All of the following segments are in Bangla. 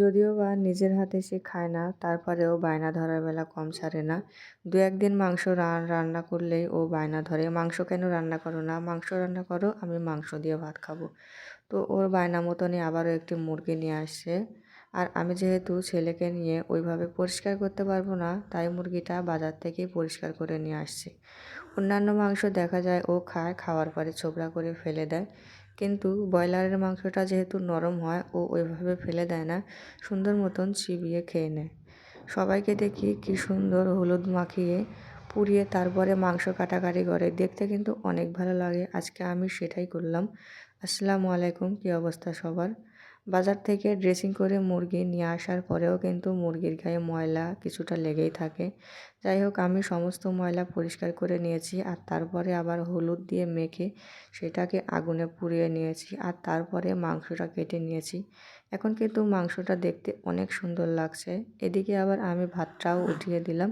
যদিও বা নিজের হাতে সে খায় না, তারপরেও বায়না ধরার বেলা কম ছাড়ে না। দু একদিন মাংস রান্না করলেই ও বায়না ধরে, মাংস কেন রান্না করো না? মাংস রান্না করো, আমি মাংস দিয়ে ভাত খাব। তো ওর বায়না মতনই আবারও একটি মুরগি নিয়ে আসছে। আর আমি যেহেতু ছেলেকে নিয়ে ওইভাবে পরিষ্কার করতে পারব না, তাই মুরগিটা বাজার থেকেই পরিষ্কার করে নিয়ে আসছি। অন্যান্য মাংস দেখা যায় ও খায়, খাওয়ার পরে ছোবড়া করে ফেলে দেয়। কিন্তু ব্রয়লারের মাংসটা যেহেতু নরম হয়, ও ওইভাবে ফেলে দেয় না। সুন্দর মতন চিবিয়ে খেয়ে নেয়। সবাইকে দেখি কি সুন্দর হলুদ মাখিয়ে পুড়িয়ে তারপরে মাংস কাটাকাটি করে। দেখতে কিন্তু অনেক ভালো লাগে। আজকে আমি সেটাই করলাম। আসসালামু আলাইকুম। কী অবস্থা সবার? বাজার থেকে ড্রেসিং করে মুরগি নিয়ে আসার পরেও কিন্তু মুরগির গায়ে ময়লা কিছুটা লেগেই থাকে। যাই হোক, আমি সমস্ত ময়লা পরিষ্কার করে নিয়েছি আর তারপরে আবার হলুদ দিয়ে মেখে সেটাকে আগুনে পুড়িয়ে নিয়েছি আর তারপরে মাংসটা কেটে নিয়েছি। এখন কিন্তু মাংসটা দেখতে অনেক সুন্দর লাগছে। এদিকে আবার আমি ভাতটাও উঠিয়ে দিলাম।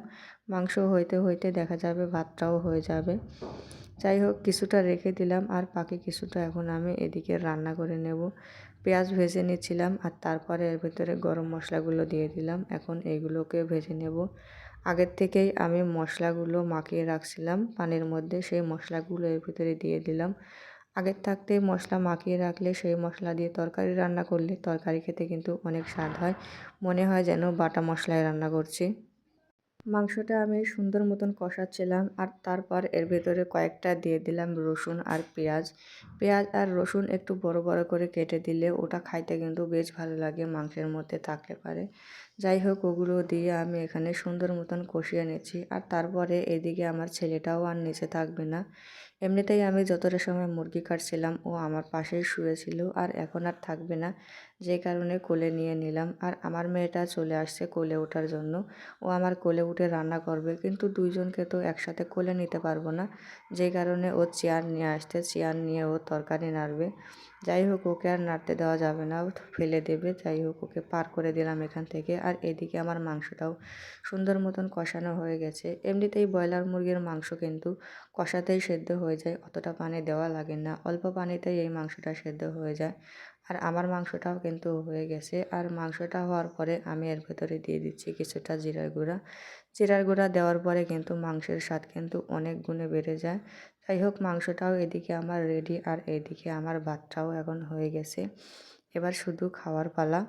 মাংস হইতে হইতে দেখা যাবে ভাতটাও হয়ে যাবে। যাই হোক, কিছুটা রেখে দিলাম আর বাকি কিছুটা এখন আমি এদিকে রান্না করে নেব। পেঁয়াজ ভেজে নিচ্ছিলাম আর তারপরে এর ভিতরে গরম মশলাগুলো দিয়ে দিলাম। এখন এইগুলোকে ভেজে নেব। আগের থেকেই আমি মশলাগুলো মাখিয়ে রাখছিলাম, পানির মধ্যে সেই মশলাগুলো এর ভিতরে দিয়ে দিলাম। আগের থাকতে মশলা মাখিয়ে রাখলে সেই মশলা দিয়ে তরকারি রান্না করলে তরকারি খেতে কিন্তু অনেক স্বাদ হয়। মনে হয় যেন বাটা মশলায় রান্না করছি। মাংসটা আমি সুন্দর মতন কষাচ্ছিলাম আর তারপর এর ভেতরে কয়েকটা দিয়ে দিলাম রসুন আর পেঁয়াজ। পেঁয়াজ আর রসুন একটু বড় বড় করে কেটে দিলে ওটা খাইতে কিন্তু বেশ ভালো লাগে মাংসের মধ্যে থাকতে পারে। যাই হোক, ওগুলো দিয়ে আমি এখানে সুন্দর মতন কষিয়ে নিচ্ছি আর তারপরে এদিকে আমার ছেলেটাও আর নিচে থাকবে না। এমনিতেই আমি যতটা সময় মুরগি কাটছিলাম, ও আমার পাশেই শুয়েছিল আর এখন আর থাকবে না। যে কারণে কোলে নিয়ে নিলাম আর আমার মেয়েটা চলে আসছে কোলে ওঠার জন্য। ও আমার কোলে উঠে রান্না করবে। কিন্তু দুইজনকে তো একসাথে কোলে নিতে পারব না। যে কারণে ও চেয়ার নিয়ে আসতে, চেয়ার নিয়ে ও তরকারি নাড়বে। যাই হোক, ওকে আর নাড়তে দেওয়া যাবে না। ফেলে দেবে। যাই হোক, ওকে পার করে দিলাম এখান থেকে। আর এদিকে আমার মাংসটাও সুন্দর মতন কষানো হয়ে গেছে। এমনিতেই ব্রয়লার মুরগির মাংস কিন্তু কষাতেই সেদ্ধ হয়ে যায়। অতটা পানি দেওয়া লাগে না। অল্প পানিতেই এই মাংসটা সেদ্ধ হয়ে যায়। আর আমার মাংসটাও কিন্তু হয়ে গেছে। আর মাংসটা হওয়ার পরে আমি এর ভেতরে দিয়ে দিচ্ছি কিছুটা জিরার গুঁড়া। জিরার গুঁড়া দেওয়ার পরে কিন্তু মাংসের স্বাদ কিন্তু অনেক গুণে বেড়ে যায়। যাই হোক, মাংসটাও এদিকে আমার রেডি আর এদিকে আমার ভাতটাও এখন হয়ে গেছে। এবার শুধু খাওয়ার পালা।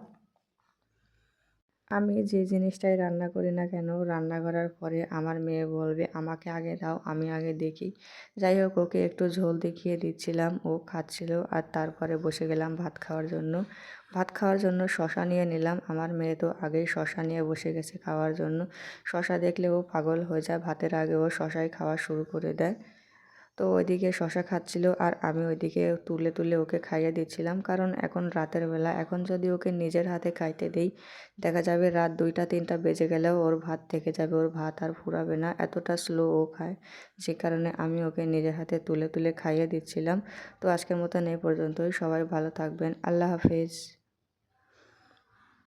আমি যে জিনিসটাই রান্না করি না কেন, রান্না করার পরে আমার মেয়ে বলবে, আমাকে আগে দাও, আমি আগে দেখি। যাই হোক, ওকে একটু ঝোল দেখিয়ে দিচ্ছিলাম, ও খাচ্ছিল আর তারপরে বসে গেলাম ভাত খাওয়ার জন্য। ভাত খাওয়ার জন্য শশা নিয়ে নিলাম, আমার মেয়ে তো আগেই শশা নিয়ে বসে গেছে খাওয়ার জন্য। শশা দেখলে ও পাগল হয়ে যায়, ভাতের আগে ও শশাই খাওয়া শুরু করে দেয়। তো ওইদিকে শশা খাচ্ছিল আর আমি ওইদিকে তুলে তুলে ওকে খাইয়ে দিচ্ছিলাম। কারণ এখন রাতের বেলা, এখন যদি ওকে নিজের হাতে খাইতে দেই, দেখা যাবে রাত দুইটা, তিনটা বেজে গেলেও ওর ভাত থেকে যাবে, ওর ভাত আর ফুরাবে না, এতটা স্লো ও খায়। যে কারণে আমি ওকে নিজের হাতে তুলে তুলে খাইয়ে দিচ্ছিলাম। তো আজকের মতন এই পর্যন্তই। সবাই ভালো থাকবেন। আল্লাহ হাফেজ।